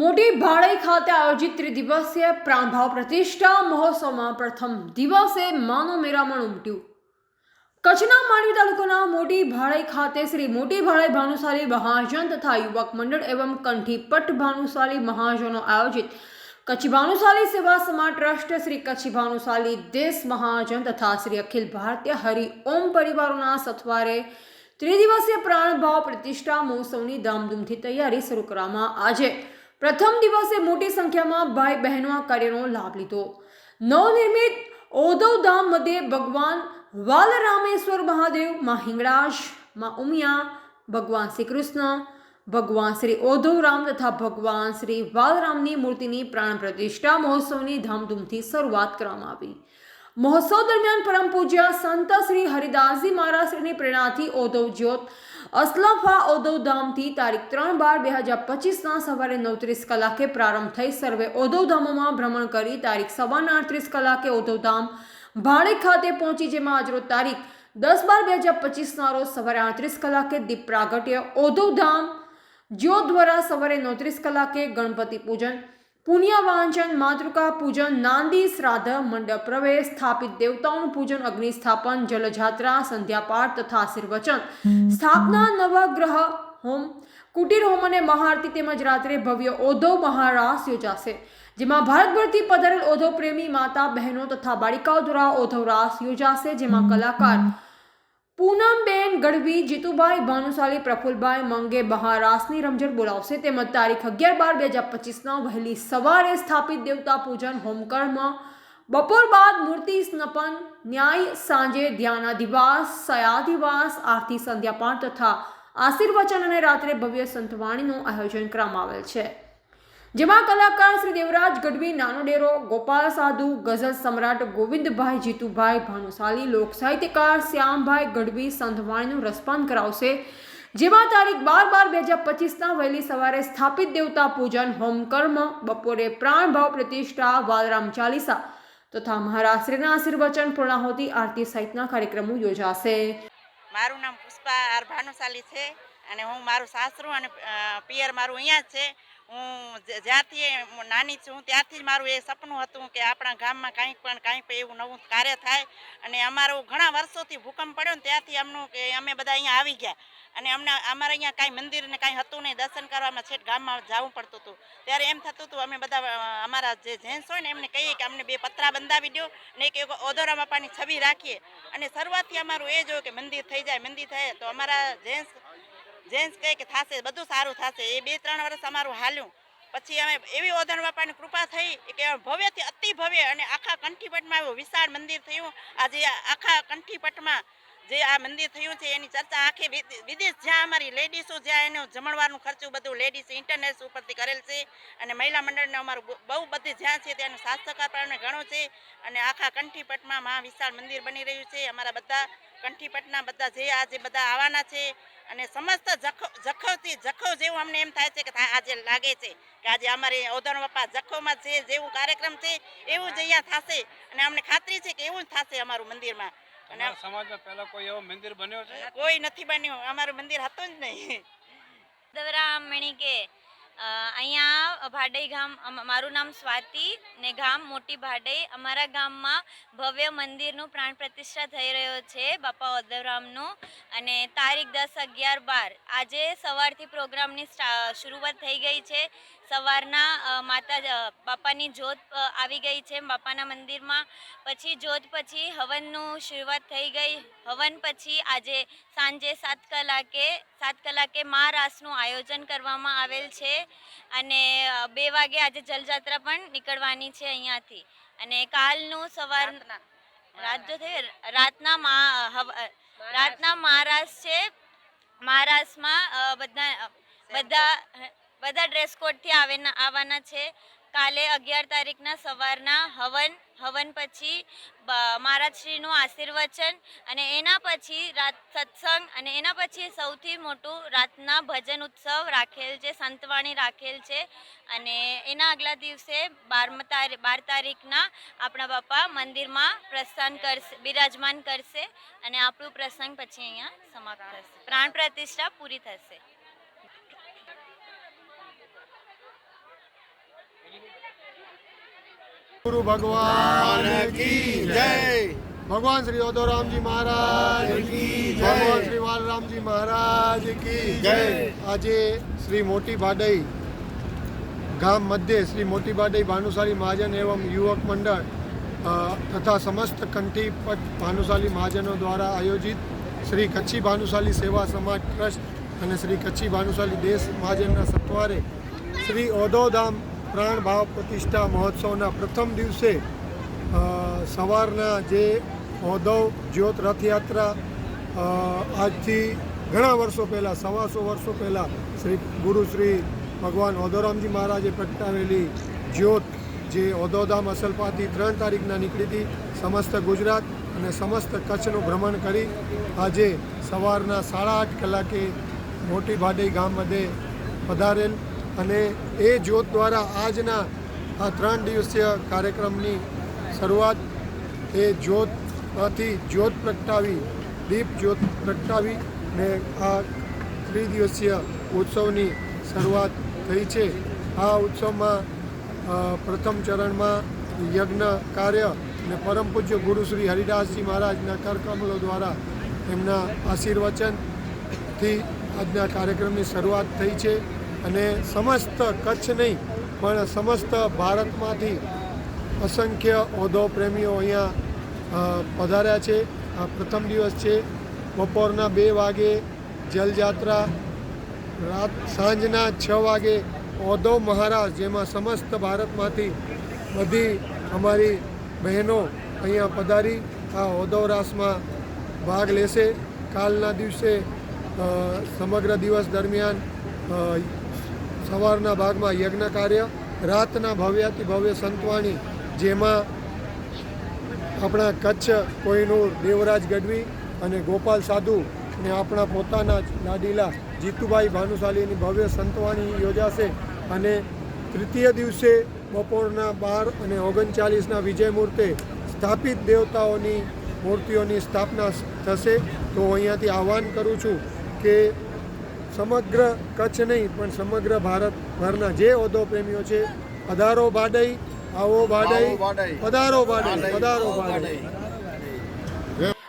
મોટી ભાડઈ ખાતે આયોજિત ત્રિદિવસીય પ્રાણભાવ પ્રતિષ્ઠા મહોત્સવમાં પ્રથમ દિવસે માનો મેરામણ ઉમટ્યું. કચ્છના માંડવી તાલુકાના મોટી ભાડઈ ખાતે શ્રી મોટી ભાડઈ ભાનુશાલી મહાજન તથા યુવક મંડળ એવં કંઠીપટ ભાનુશાલી મહાજનો આયોજિત કચ્છી ભાનુશાલી સેવા સમાજ ટ્રસ્ટ શ્રી કચ્છી ભાનુશાલી દેશ મહાજન તથા શ્રી અખિલ ભારતીય હરિ ઓમ પરિવારોના સથવારે ત્રિદિવસીય પ્રાણભાવ પ્રતિષ્ઠા મહોત્સવની ધામધૂમથી તૈયારી શરૂ કરવામાં આજે પ્રથમ દિવસે મોટી સંખ્યામાં ભાઈ બહેનો આ કાર્યનો લાભ લીધો. નવનિર્મિત ઓધવ ધામ મધ્યે ભગવાન વાલરામેશ્વર મહાદેવ, માં હિંગળાશ, માં ઉમિયા, ભગવાન શ્રી કૃષ્ણ, ભગવાન શ્રી ઓધવરામ તથા ભગવાન શ્રી વાલરામની મૂર્તિની પ્રાણ પ્રતિષ્ઠા મહોત્સવની ધામધૂમથી શરૂઆત કરવામાં આવી. મહોત્સવ દરમિયાન પરમ પૂજ્ય સંત શ્રી હરિદાસજી મહારાજની પ્રેરણાથી ઓધવ જ્યોત અસલફા ધામથી તારીખ ત્રણ બાર બે હજાર પચીસના સવારે નવત્રીસ કલાકે પ્રારંભ થઈ સર્વે ધામોમાં ભ્રમણ કરી તારીખ સવારના આડત્રીસ કલાકે ધામ ભાડે ખાતે પહોંચી, જેમાં આજરોજ તારીખ દસ બાર બે હજાર પચીસના રોજ સવારે આડત્રીસ કલાકે દીપ પ્રાગટ્ય. ઓધવ ધામ જ્યોત દ્વારા સવારે નોત્રીસ કલાકે ગણપતિ પૂજન પુણ્ય વાંચન માતૃકા પૂજન નાંદી શ્રાદ્ધ મંડપ પ્રવેશ સ્થાપિત દેવતાઓનું પૂજન અગ્નિ સ્થાપન જલજાત્રા સંધ્યાપાઠ તથા આશીર્વચન. સ્થાપના નવગ્રહ હોમ. કુટીર હોમ અને મહાઆરતી તેમજ રાત્રે ભવ્ય ઓધવ મહારાસ યોજાશે. જેમાં ભારતભરથી પધારેલ ઓધવ પ્રેમી માતા બહેનો તથા બાળિકાઓ દ્વારા ઓધવ રાસ યોજાશે જેમાં કલાકાર પૂનમબેન ગઢવી, જીતુભાઈ ભાનુશાલી, પ્રફુલભાઈ મંગે બહારાસની રમઝટ બોલાવશે. તેમજ તારીખ અગિયાર બાર બે હજાર પચીસના વહેલી સવારે સ્થાપિત દેવતા પૂજન હોમકળમાં બપોર બાદ મૂર્તિ સ્નપન, ન્યાય સાંજે ધ્યાનાધિવાસ, સયાધિવાસ, આરતી સંધ્યાપાઠ તથા આશીર્વચન અને રાત્રે ભવ્ય સંતવાણીનું આયોજન કરવામાં આવેલ છે. જેમાં કલાકાર શ્રી દેવરાજ ગઢવી, નાનો ડેરો, ગોપાલ સાધુ, ગઝલ સમ્રાટ ગોવિંદભાઈ જીતુભાઈ, ભાનુશાલી, લોક સાહિત્યકાર શ્યામભાઈ ગઢવી સંધવાણીનું રસપાન કરાવશે. જેમાં તારીખ બાર બાર બે હજાર પચીસના વહેલી સવારે સ્થાપિત દેવતા પૂજન હોમકર્મ બપોરે પ્રાણભાવ પ્રતિષ્ઠા, વાલરામ ચાલીસા તથા મહારાષ્ટ્રના આશીર્વચન પૂર્ણાહુતિ આરતી સહિતના કાર્યક્રમો યોજાશે. મારું નામ પુષ્પા, આર ભાનુશાલી છે અને હું મારું સાસરું અને પિયર મારું અહીંયા જ છે. હું જ્યાંથી નાની છું ત્યારથી જ મારું એ સપનું હતું કે આપણા ગામમાં કાંઈક પણ કાંઈક પણ એવું નવું કાર્ય થાય અને અમારું ઘણા વર્ષોથી ભૂકંપ પડ્યો ને ત્યાંથી અમનું કે અમે બધા અહીંયા આવી ગયા અને અમને અમારે અહીંયા કાંઈ મંદિર ને કાંઈ હતું નહીં, દર્શન કરવામાં છેક ગામમાં જવું પડતું હતું. ત્યારે એમ થતું હતું, અમે બધા અમારા જે જેન્ટ્સ હોય ને એમને કહીએ કે અમને બે પતરા બંધાવી દો ને એક ઓધોરા બાપાની છબી રાખીએ. અને શરૂઆતથી અમારું એ જ હોય કે મંદિર થઈ જાય, મંદિર થાય તો અમારા જેન્ટ્સ જેન્ટ્સ કહે કે થશે, બધું સારું થશે. એ બે ત્રણ વર્ષ અમારું હાલ્યું. પછી અમે એવી ઓધણ બાપાની કૃપા થઈ કે ભવ્યથી અતિ ભવ્ય અને આખા કંઠીપટમાં એવું વિશાળ મંદિર થયું. આજે આખા કંઠીપટમાં જે આ મંદિર થયું છે, એની ચર્ચા આખી વિદેશ જ્યાં અમારી લેડીઝો જ્યાં એનું જમણવારનું ખર્ચું બધું લેડીઝ ઇન્ટરનેટ ઉપરથી કરેલ છે. અને મહિલા મંડળને અમારું બહુ- બધી જ્યાં છે ત્યાંનું સાત પણ ઘણું છે. અને આખા કંઠીપટમાં મહા વિશાળ મંદિર બની રહ્યું છે. અમારા બધા કંઠીપટના બધા જે આજે બધા આવવાના છે અને સમસ્ત જખો જખોથી જખો જેવું અમને એમ થાય છે કે આજે લાગે છે કે આજે અમારી ઓધણ બાપા જખોમાં જે જેવું કાર્યક્રમ છે એવું જ અહીંયા થશે અને અમને ખાતરી છે કે એવું જ થશે અમારું મંદિરમાં. અને સમાજમાં પહેલા કોઈ એવો મંદિર બન્યો છે? કોઈ નથી બન્યું. અમારું મંદિર હતું જ નહીં. દવરામ મણિકે અ, અહીંયા ભાડઈ ગામ મારું નામ સ્વાતિ ને ગામ મોટી ભાડઈ. અમારા ગામમાં ભવ્ય મંદિરનું પ્રાણ પ્રતિષ્ઠા થઈ રહ્યો છે બાપા ઓદવરામનું અને તારીખ દસ અગિયાર બાર. આજે સવારથી પ્રોગ્રામની શરૂઆત થઈ ગઈ છે. સવારના માતા બાપાની જોત આવી ગઈ છે બાપાના મંદિરમાં. પછી જોત પછી હવનનું શરૂઆત થઈ ગઈ. હવન પછી આજે સાંજે સાત કલાકે સાત કલાકે મહારાસનું આયોજન કરવામાં આવેલ છે. અને બે વાગે આજે જલજાત્રા પણ નીકળવાની છે અહીંયાથી. અને કાલનું સવાર રાત જો થઈ રાતના મા રાતના મહારાસ છે. મહારાસમાં બધા બધા બધા ડ્રેસ કોડથી આવેના આવવાના છે. કાલે અગિયાર તારીખના સવારના હવન હવન પછી મહારાજશ્રીનું આશીર્વચન અને એના પછી રાત સત્સંગ અને એના પછી સૌથી મોટું રાતના ભજન ઉત્સવ રાખેલ છે, સંતવાણી રાખેલ છે અને એના આગલા દિવસે બારમા તારીખ બાર તારીખના આપણા બાપા મંદિરમાં પ્રસ્થાન કરશે, બિરાજમાન કરશે અને આપણું પ્રસંગ પછી અહીંયા સમાપ્ત થશે. પ્રાણ પ્રતિષ્ઠા પૂરી થશે. ગુરુ ભગવાન કી જય. ભગવાન શ્રી ઓદોરામજી મહારાજ કી જય. ભગવાન શ્રી વાલરામજી મહારાજ કી જય. આજે શ્રી મોટી ભાડઈ ગામ મધ્યે શ્રી મોટી ભાડઈ ભાનુશાલી મહાજન એવમ યુવક મંડળ તથા સમસ્ત કંઠી પટ ભાનુશાલી મહાજનો દ્વારા આયોજિત શ્રી કચ્છી ભાનુશાલી સેવા સમાજ ટ્રસ્ટ અને શ્રી કચ્છી ભાનુશાલી દેશ મહાજનના સત્વારે શ્રી ઓદોધામ પ્રાણ ભાવ પ્રતિષ્ઠા મહોત્સવના પ્રથમ દિવસે સવારના જે ઓદવ જ્યોત રથયાત્રા આજથી ઘણા વર્ષો પહેલાં, સવાસો વર્ષો પહેલાં શ્રી ગુરુ શ્રી ભગવાન ઓદોરામજી મહારાજે પ્રગટાવેલી જ્યોત જે ઓદોધામ અસલપાથી ત્રણ તારીખના નીકળી હતી, સમસ્ત ગુજરાત અને સમસ્ત કચ્છનું ભ્રમણ કરી આજે સવારના સાડા આઠ કલાકે મોટી ભાડઈ ગામ મધ્યે પધારેલ અને એ જ્યોત દ્વારા આજના આ ત્રણ દિવસીય કાર્યક્રમની શરૂઆત એ જ્યોતમાંથી જ્યોત પ્રગટાવી, દીપ જ્યોત પ્રગટાવી ને આ ત્રિદિવસીય ઉત્સવની શરૂઆત થઈ છે. આ ઉત્સવમાં પ્રથમ ચરણમાં યજ્ઞ કાર્ય અને પરમ પૂજ્ય ગુરુ શ્રી હરિદાસજી મહારાજના કરકમલો દ્વારા એમના આશીર્વચનથી આજના કાર્યક્રમની શરૂઆત થઈ છે. અને સમસ્ત કચ્છ નહીં, પણ સમસ્ત ભારતમાંથી અસંખ્ય ઓધો પ્રેમીઓ અહીંયા પધાર્યા છે. આ પ્રથમ દિવસ છે. બપોરના બે વાગે જલયાત્રા, રાત, સાંજના છ વાગે ઓધો મહારાજ, જેમાં સમસ્ત ભારતમાંથી બધી અમારી બહેનો અહીંયા પધારી, આ ઓધવ રાસમાં ભાગ લેશે. કાલના દિવસે સમગ્ર દિવસ દરમિયાન સવારના ભાગમાં યજ્ઞ કાર્ય, રાતના ભવ્યાતિ ભવ્ય સંતવાણી, જેમાં આપણા કચ્છ કોઈનુર દેવરાજ ગઢવી અને ગોપાલ સાધુ અને આપણા પોતાના જ લાડીલા જીતુભાઈ ભાનુશાલીની ભવ્ય સંતવાણી યોજાશે અને તૃતીય દિવસે બપોરના બાર અને ઓગણચાલીસના વિજય મુહૂર્તે સ્થાપિત દેવતાઓની મૂર્તિઓની સ્થાપના થશે. તો અહીંયાથી આહ્વાન કરું છું કે સમગ્ર કચ્છ નહીં પણ સમગ્ર ભારતભરના જે ઓદો પ્રેમીઓ છે પધારો ભાડઈ આવો ભાડઈ પધારો ભાડઈ પધારો ભાડઈ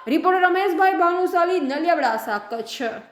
રિપોર્ટર રમેશભાઈ ભાનુશાલી નલિયાબડાસા કચ્છ.